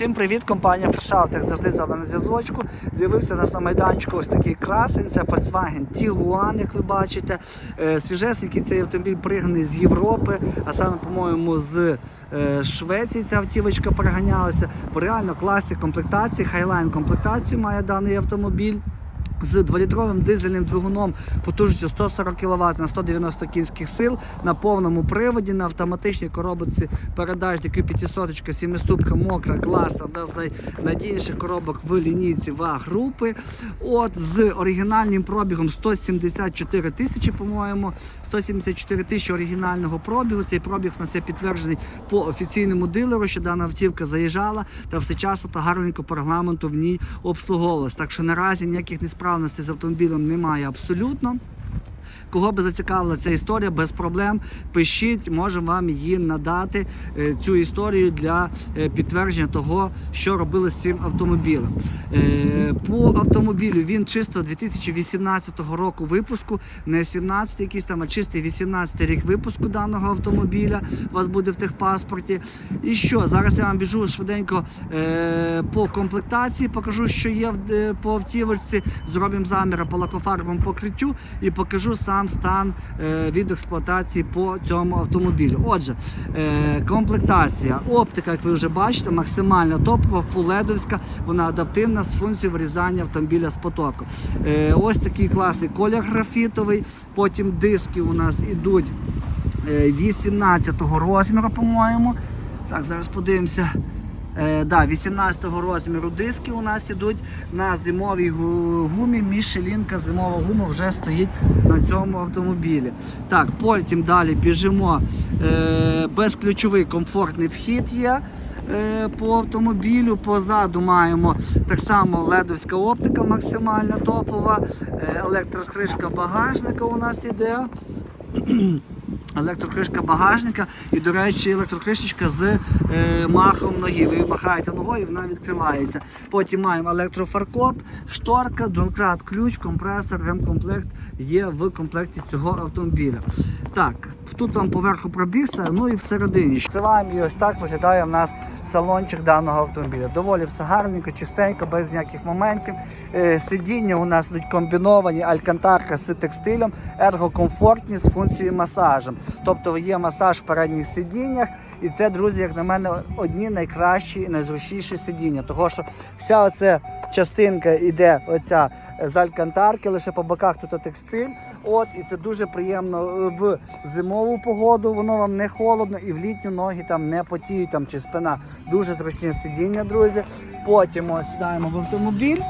Всім привіт, компанія Фрешаут, як завжди з вами зв'язочку. З'явився у нас на майданчику ось такий красень, це Volkswagen Tiguan, як ви бачите. Е, Свіжесенький цей автомобіль пригнаний з Європи, а саме, по-моєму, з е, Швеції ця автівочка переганялася. В реально класній комплектації, хайлайн комплектацію має даний автомобіль. З 2-літровим дизельним двигуном потужністю 140 кВт на 190 кінських сил на повному приводі на автоматичній коробці передач DQ 500 7-ступка мокра, класна, одна з найнадійніших коробок в лінійці ВАГ групи. От з оригінальним пробігом 174 тисячі, по-моєму, 174 тисячі оригінального пробігу. Цей пробіг у нас є підтверджений по офіційному дилеру, що дана автівка заїжджала та все часно та гарненько по регламенту в ній обслуговувалась. Так що наразі ніяких несправностей з автомобілем немає абсолютно. Кого би зацікавила ця історія, без проблем пишіть, можемо вам її надати е, цю історію для е, підтвердження того, що робили з цим автомобілем. Е, По автомобілю він чисто 2018 року випуску, не 17 якийсь там, а чистий 18 рік випуску даного автомобіля. У вас буде в техпаспорті. І що? Зараз я вам біжу швиденько по комплектації, покажу, що є по автівочці. Зробимо заміри по лакофарбовому покриттю і покажу сам стан е, від експлуатації по цьому автомобілю. Отже, е, комплектація, оптика, як ви вже бачите, максимально топова, фуледовська, вона адаптивна з функцією вирізання автомобіля з потоку. Е, ось такий класний колір графітовий. Потім диски у нас ідуть е, 18-го розміру, по-моєму. Так, зараз подивимося. Е, да, 18-го розміру диски у нас ідуть на зимовій гумі. Мішелінка зимова гума вже стоїть на цьому автомобілі. Так, потім далі біжимо. Е, безключовий комфортний вхід є. е, По автомобілю позаду маємо так само ледовська оптика максимально топова, е, електрокришка багажника у нас іде. Електрокришка багажника і, до речі, електрокришечка з е, махом ноги. Ви махаєте ногою, вона відкривається. Потім маємо електрофаркоп, шторка, донкрат, ключ, компресор, ремкомплект є в комплекті цього автомобіля. Так, тут вам поверху пробігся, ну і всередині. Відкриваємо і ось так виглядає в нас салончик даного автомобіля. Доволі все гарненько, чистенько, без ніяких моментів. Е, Сидіння у нас йдуть комбіновані алькантарка з текстилем, ергокомфортні з функцією масажем. Тобто є масаж в передніх сидіннях, і це, друзі, як на мене, одні найкращі і найзручніші сидіння. Того що вся оця частинка йде оця з алькантарки, лише по боках тут текстиль. От, і це дуже приємно е, в зимову погоду, воно вам не холодно, і в літню ноги там не потіють там, чи спина. Дуже зручні сидіння, друзі. Потім ось сідаємо в автомобіль.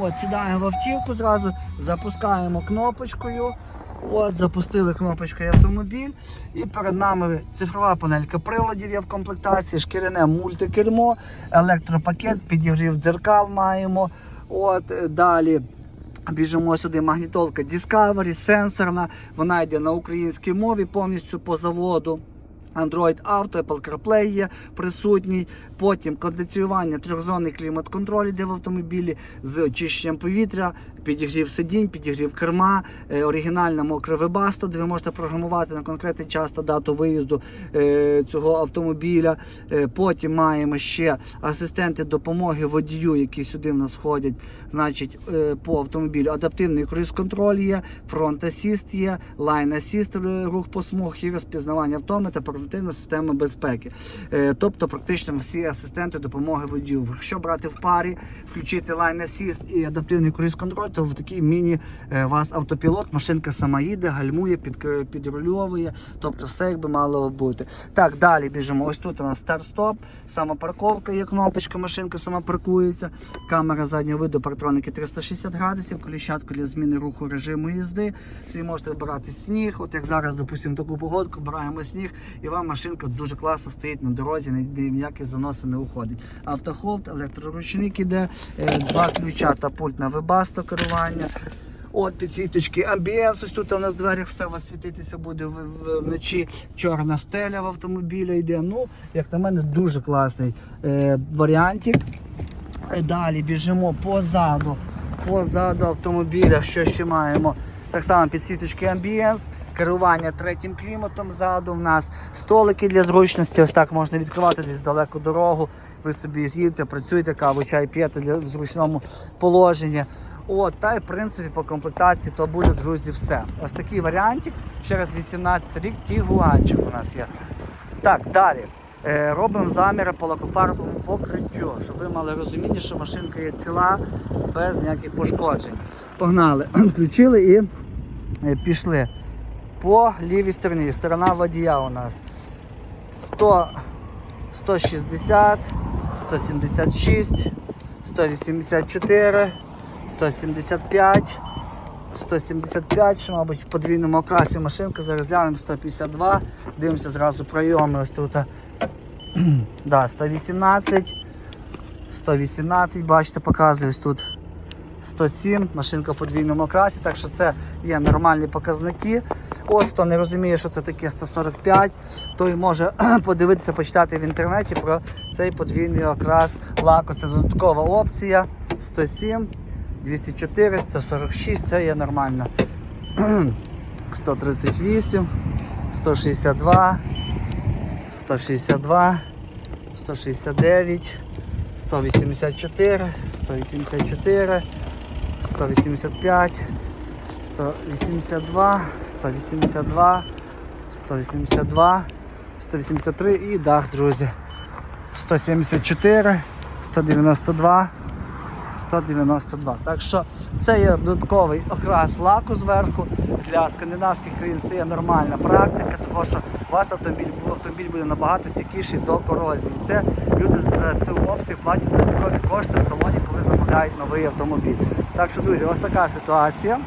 От, сідаємо в автівку зразу, запускаємо кнопочкою. От, запустили кнопочкою автомобіль. І перед нами цифрова панелька приладів є в комплектації, шкіряне мультикермо, електропакет, підігрів дзеркал маємо. От, е, далі. Біжимо сюди магнітолка Discovery, сенсорна, вона йде на українській мові повністю по заводу. Android Auto, Apple CarPlay є присутній. Потім кондиціювання трьохзонний клімат-контроль йде в автомобілі з очищенням повітря, підігрів сидінь, підігрів керма, е, оригінальна мокра вебасто, де ви можете програмувати на конкретний час та дату виїзду е, цього автомобіля. Е, потім маємо ще асистенти допомоги водію, які сюди в нас ходять. Значить, по автомобілю адаптивний круїз-контроль є, фронт асіст є, лайн асіст, рух по смуг і розпізнавання автоми та система безпеки. Е, Тобто, практично всі асистенти допомоги водію. Якщо брати в парі, включити лайн асіст і адаптивний круїз-контроль, то в такий міні е, вас автопілот, машинка сама їде, гальмує, під, підрульовує, тобто все якби мало бути. Так, далі біжимо. Ось тут у нас старт-стоп, сама парковка є кнопочка, машинка сама паркується, камера заднього виду, партроники 360 градусів, коліщатка для зміни руху режиму їзди. Собі можете вибирати сніг. От як зараз, допустимо, таку погодку, обираємо сніг, і вам машинка дуже класно стоїть на дорозі, ніякі заноси не уходить. Автохолд, електроручник іде, е, два ключа та пульт на вебасто керування. От підсвіточки амбієнс, ось тут у нас в дверях все вас світитися буде вночі. Чорна стеля в автомобілі йде. Ну, як на мене, дуже класний е, варіантик. Далі біжимо позаду. Позаду автомобіля, що ще маємо? Так само підсвіточки амбієнс, керування третім кліматом ззаду. У нас столики для зручності. Ось так можна відкривати десь далеку дорогу. Ви собі їдете, працюєте, каву, чай п'єте для в зручному положенні. От, та й в принципі по комплектації то буде, друзі, все. Ось такий варіантик. Ще раз 18 рік, тігуанчик у нас є. Так, далі. Е, робимо заміри по лакофарбовому покриттю, щоб ви мали розуміння, що машинка є ціла, без ніяких пошкоджень. Погнали. Включили і пішли. По лівій стороні. Сторона водія у нас 100, 160, 176, 184, 175. 175, що, мабуть, в подвійному окрасі машинка. Зараз глянемо 152. Дивимося зразу пройоми. Ось тут. да, 118. 118, бачите, показую ось тут. 107, машинка в подвійному окрасі, так що це є нормальні показники. Ось хто не розуміє, що це таке 145, той може подивитися, почитати в інтернеті про цей подвійний окрас лаку. Це додаткова опція 107, 204, 146, це є нормально. 138, 162, 162, 169, 184, 184, 185, 182, 182, 182, 183 і дах, друзі. 174, 192, 192. Так що це є додатковий окрас лаку зверху. Для скандинавських країн це є нормальна практика, тому що у вас автомобіль, автомобіль буде набагато стійкіший до корозії. Це люди за цю опцію платять додаткові кошти в салоні, коли замовляють новий автомобіль. Так що, друзі, ось така ситуація.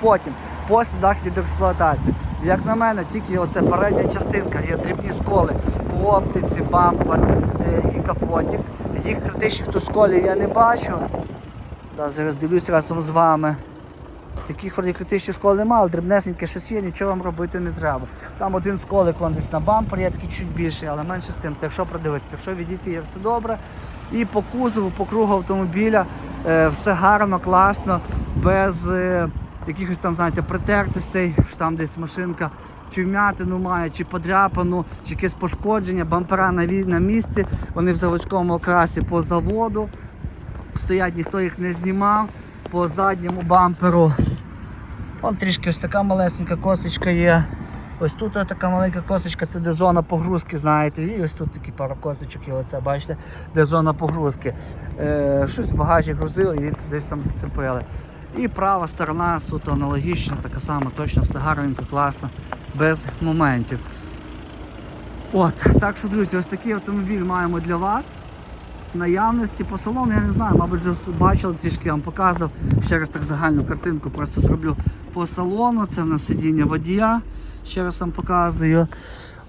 Потім по слідах від експлуатації. Як на мене, тільки оце передня частинка, є дрібні сколи по оптиці, бампер е, і капотік. Їх критичних тут сколів я не бачу. Да, зараз дивлюся разом з вами. Таких вроді критичних скол немає, дрібнесеньке щось є, нічого вам робити не треба. Там один сколик вон десь на бампер, є такий чуть більший, але менше з тим. Це якщо продивитися, якщо відійти, є все добре. І по кузову, по кругу автомобіля е, все гарно, класно, без е, якихось там, знаєте, притертостей, що там десь машинка чи вмятину має, чи подряпану, чи якесь пошкодження, бампера на, на місці, вони в заводському окрасі по заводу. Стоять, ніхто їх не знімав по задньому бамперу. Вон трішки ось така малесенька косочка є. Ось тут така маленька косочка, це де зона погрузки, знаєте. І ось тут такі пару косочок є, оце, бачите, де зона погрузки. Е, щось в багажі грузили і десь там зацепили. І права сторона суто аналогічна, така сама, точно все гарненько, класно, без моментів. От, так що, друзі, ось такий автомобіль маємо для вас наявності по салону, я не знаю, мабуть, вже бачили, трішки я вам показував. Ще раз так загальну картинку просто зроблю по салону. Це на сидіння водія. Ще раз вам показую.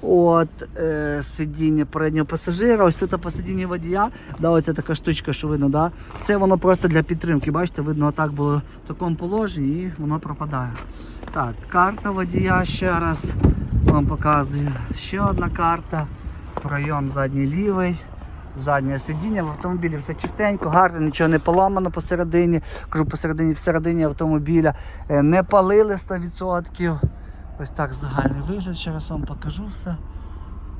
От е, сидіння переднього пасажира. Ось тут по сидінні водія. Да, оця така штучка, що видно, да? це воно просто для підтримки. Бачите, видно, отак було в такому положенні і воно пропадає. Так, карта водія ще раз вам показую. Ще одна карта. Пройом задній лівий. Заднє сидіння в автомобілі все чистенько, гарно, нічого не поламано посередині. Кажу, посередині, всередині автомобіля Е, не палили 100%. Ось так загальний вигляд, ще раз вам покажу все.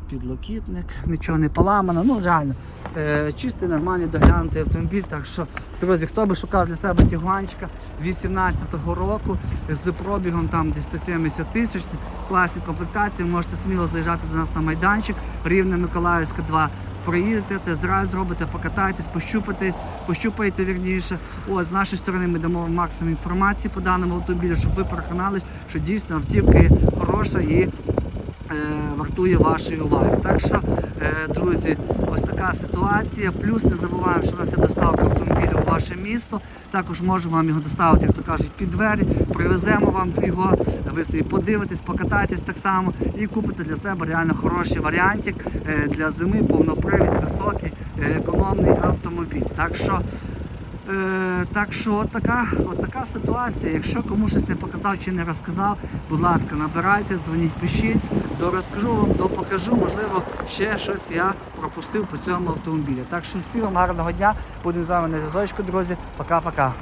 Підлокітник, нічого не поламано, ну реально е, чистий, нормальний, доглянутий автомобіль. Так що, друзі, хто би шукав для себе тігуанчика 18-го року з пробігом там десь 170 тисяч, класні комплектації, можете сміло заїжджати до нас на майданчик, Рівне Миколаївська 2. Приїдете, тест-драйв зробите, покатайтесь, пощупайтесь, пощупаєте вірніше. О, з нашої сторони ми дамо максимум інформації по даному автомобілю, щоб ви переконались, що дійсно автівка хороша і вартує вашої уваги. Так що, е, друзі, ось така ситуація. Плюс не забуваємо, що у нас є доставка автомобіля у ваше місто. Також можемо вам його доставити, як то кажуть, під двері. Привеземо вам його, ви собі подивитесь, покатайтесь так само і купите для себе реально хороший варіантик е, для зими, повнопривід, високий, е, економний автомобіль. Так що. Е, так що от така, от така ситуація. Якщо кому щось не показав чи не розказав, будь ласка, набирайте, дзвоніть, пишіть, дорозкажу вам, допокажу, можливо, ще щось я пропустив по цьому автомобілі. Так що всім вам гарного дня, будемо з вами на зв'язочку, друзі. Пока-пока.